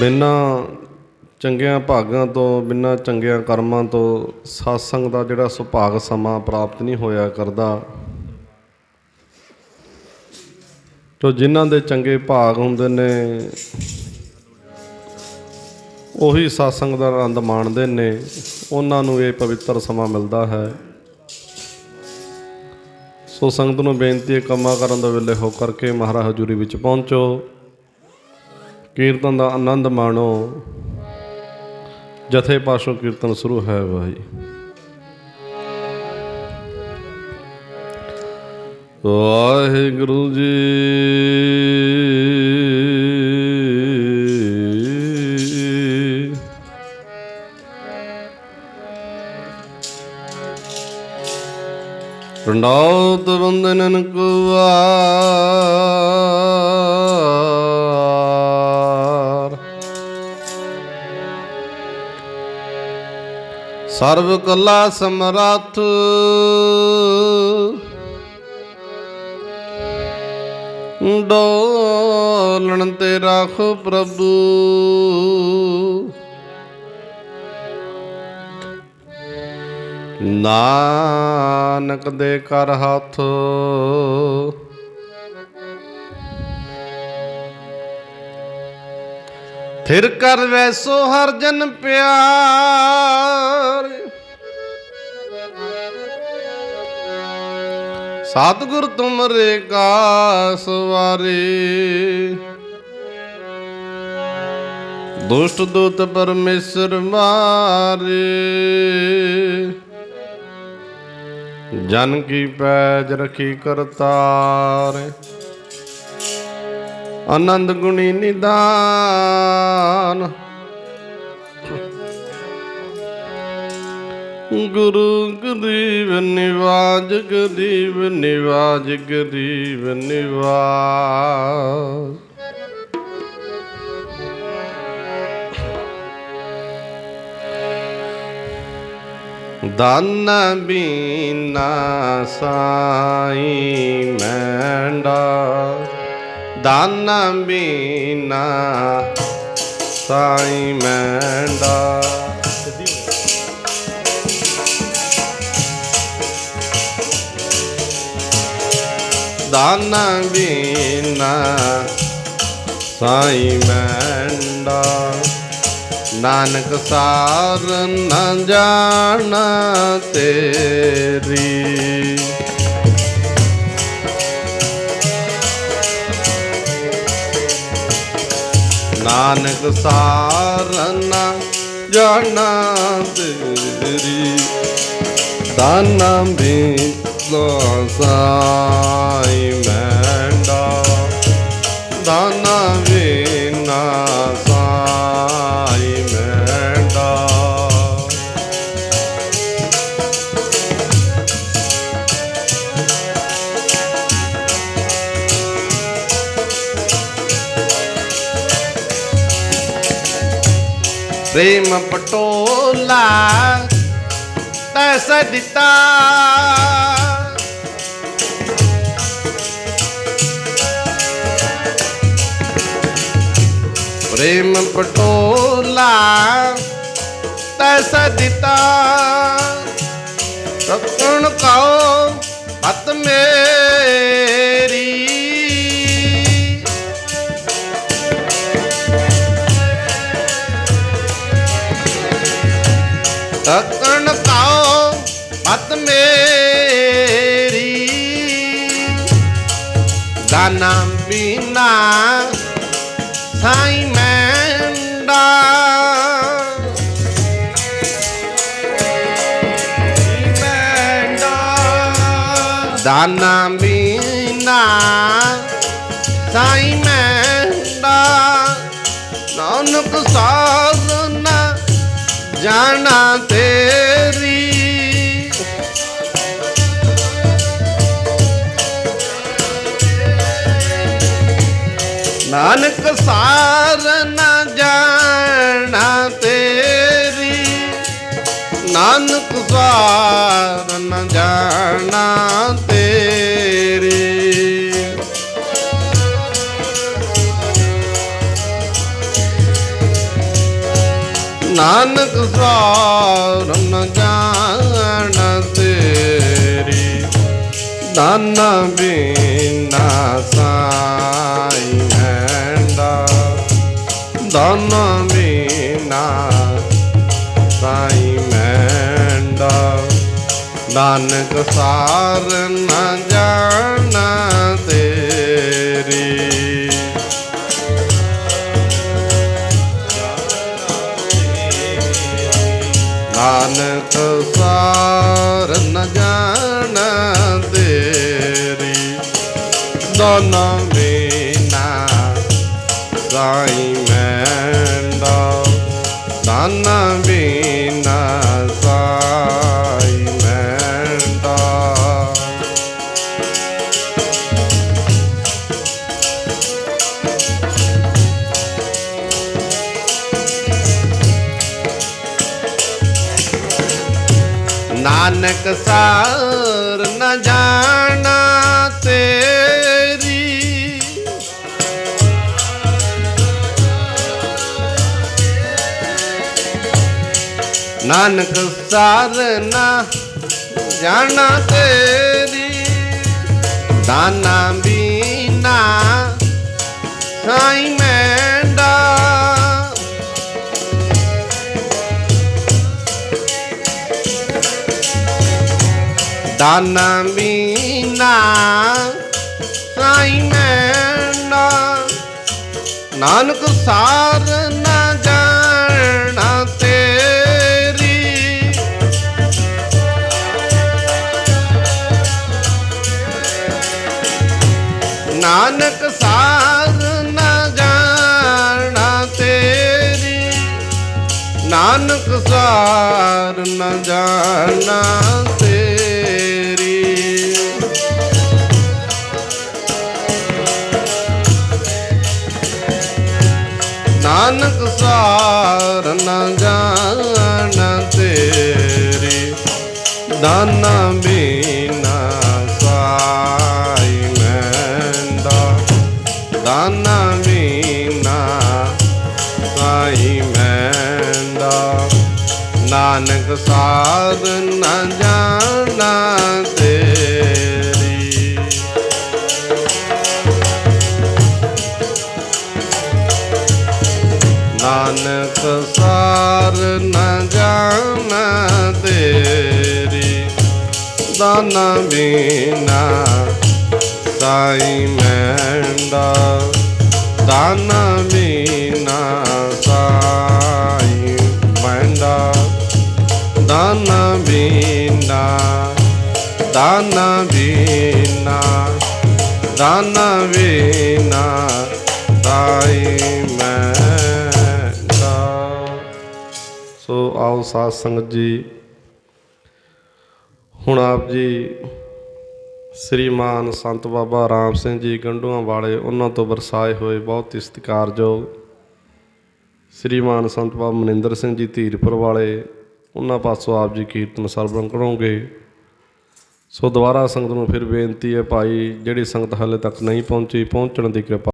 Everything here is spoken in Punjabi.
ਬਿਨਾਂ ਚੰਗਿਆਂ ਭਾਗਾਂ ਤੋਂ, ਬਿਨਾਂ ਚੰਗਿਆਂ ਕਰਮਾਂ ਤੋਂ satsang ਦਾ ਜਿਹੜਾ ਸੁਭਾਗ ਸਮਾਂ ਪ੍ਰਾਪਤ ਨਹੀਂ ਹੋਇਆ ਕਰਦਾ ਤੋ ਜਿਨ੍ਹਾਂ ਦੇ ਚੰਗੇ ਭਾਗ ਹੁੰਦੇ ਨੇ, ਉਹੀ satsang ਦਾ ਆਨੰਦ ਮਾਣਦੇ ਨੇ, ਉਹਨਾਂ ਨੂੰ ਇਹ ਪਵਿੱਤਰ ਸਮਾਂ ਮਿਲਦਾ ਹੈ। ਸੋ ਸੰਗਤ ਨੂੰ ਬੇਨਤੀ ਹੈ, ਕੰਮਾਂ ਕਰਨ ਦੇ ਵੇਲੇ ਹੋ ਕਰਕੇ ਮਹਾਰਾਜ ਹਜ਼ੂਰੀ ਵਿੱਚ ਪਹੁੰਚੋ। ਕੀਰਤਨ ਦਾ ਆਨੰਦ ਮਾਣੋ। ਜਥੇ ਪਾਸੋਂ ਕੀਰਤਨ ਸ਼ੁਰੂ ਹੈ ਭਾਈ ਵਾਹਿਗੁਰੂ ਜੀ ਰੰਡਾਉਤ ਬੰਦਨਨ ਕੁਵਾਰ ਸਰਬ ਕਲਾ ਸਮਰੱਥ। ਡੋਲਣ ਤੇ ਰੱਖ ਪ੍ਰਭੂ। ਨਾਨਕ ਦੇ ਕਰ ਹੱਥ ਫਿਰ ਕਰ ਵੈਸੋ ਹਰ ਜਨ ਪਿਆਰ। ਸਤਿਗੁਰ ਤੁਮਰੇ ਕਾ ਸਵਾਰੇ ਦੁਸ਼ਟ ਦੂਤ ਪਰਮੇਸ਼ਰ ਮਾਰੇ ਜਨ ਕੀ ਪੈਜ ਰਖੀ ਕਰਤਾਰ। ਆਨੰਦ ਗੁਣੀ ਨਿਦਾਨ। ਗੁਰੂ ਗਰੀਬ ਨਿਵਾਜ ਗਰੀਬ ਨਿਵਾਜ ਗਰੀਬ ਨਿਵਾਜ। ਦਾਨ ਬੀਨਾ ਸਾਈ ਮੈਂਡਾ। ਦਾਨ ਬੀਨਾ ਸਾਈ ਮੈਂਡਾ। ਦਾਨ ਬੀਨਾ ਸਾਈ ਮੈਂਡਾ। ਨਾਨਕ ਸਾਰ ਨ ਜਾਣ ਤੇਰੀ। ਨਾਨਕ ਸਾਰ ਨ ਜਾਣ ਤੇਰੀ ਦਾਨਾ ਵੀ ਸਾਈ ਮੈਂਡਾ ਪ੍ਰੇਮ ਪਟੋਲਾ ਤੈਸ ਦਿੱਤਾ। ਪ੍ਰੇਮ ਪਟੋਲਾ ਤੈਸ ਦਿੱਤਾ। ਰਖਣ ਕਾਓ ਪਤ ਮੇਰੀ। ਤਕਣ ਕਾਓ ਮਤ ਮੇਰੀ। ਦਾਨਾ ਬਿਨਾ ਸਾਈ ਮੈਂਡਾ। ਦਾਨਾ ਬਿਨਾ ਸਾਈ ਮੈਂਡਾ। ਨਾਨਕ ਸਾਧਨਾ ਜਾਣਾ ਨਾਨਕ ਸਾਰ ਨ ਜਾਣਾ ਤੇਰੀ। ਨਾਨਕ ਸਾਰ ਨ ਜਾਣਾ ਤੇਰੀ। ਨਾਨਕ ਸਾਰ ਨ ਜਾਣ ਤੇਰੀ। ਦਾਨਾ ਬਿਨਾ ਨਾਨਕ ਸਾਰ ਨ ਜਾਣ। ਨਾਨਕ ਸਾਰ ਨ ਜਾਣਾ ਤੇਰੀ। ਨਾਨਕ ਸਾਰ ਨ ਜਾਣਾ ਤੇਰੀ। ਦਾਨਾ ਬੀਨਾ ਸਾਈ ਦਾਨਾ ਮੀਨਾ ਸਾਈ ਮੈਨਾ ਨਾਨਕ ਸਾਰ ਨਾ ਜਾਣਾ ਤੇਰੀ। ਨਾਨਕ ਸਾਰ ਨਾ ਜਾਣਾ ਤੇਰੀ। ਨਾਨਕ ਸਾਰ ਨਾ ਜਾਣਾ ਤੇਰੀ। ਨਾਨਕ ਸਾਰ ਨ ਜਾਣਾ ਤੇਰੀ, ਦਾਨਾ ਬੀਨਾ ਸਾਈ ਮੈਂਦਾ। ਦਾਨਾ ਬੀਨਾ ਸਾਈ ਮੈਂਦਾ। ਨਾਨਕ ਸਾਧ ਨ ਦਾਨਾ ਬੀਨਾ ਸਾਈ ਮੈਂਦਾ ਦਾਨਾ ਬੀਨਾ ਸਾਈ ਮੈਂਦਾ ਦਾਨ ਬੀਨਾ ਦਾਨ ਬੀਨਾ ਦਾਨਾ ਬੀਨਾ ਸਾਈ ਮੈਂਦਾ ਸੋ ਆਓ ਸਾਧ ਸੰਗਤ ਜੀ ਹੁਣ ਆਪ ਜੀ ਸ੍ਰੀਮਾਨ ਸੰਤ ਬਾਬਾ ਰਾਮ ਸਿੰਘ ਜੀ ਗੰਡੂਆਂ ਵਾਲੇ ਉਹਨਾਂ ਤੋਂ ਵਰਸਾਏ ਹੋਏ ਬਹੁਤ ਹੀ ਸਤਿਕਾਰਯੋਗ ਸ੍ਰੀਮਾਨ ਸੰਤ ਬਾਬਾ ਮਨਿੰਦਰ ਸਿੰਘ ਜੀ ਧੀਰਪੁਰ ਵਾਲੇ, ਉਹਨਾਂ ਪਾਸੋਂ ਆਪ ਜੀ ਕੀਰਤਨ ਸਰਵਣ ਕਰੋਗੇ। ਸੋ ਦੁਬਾਰਾ ਸੰਗਤ ਨੂੰ ਫਿਰ ਬੇਨਤੀ ਹੈ ਭਾਈ, ਜਿਹੜੀ ਸੰਗਤ ਹਾਲੇ ਤੱਕ ਨਹੀਂ ਪਹੁੰਚੀ, ਪਹੁੰਚਣ ਦੀ ਕਿਰਪਾ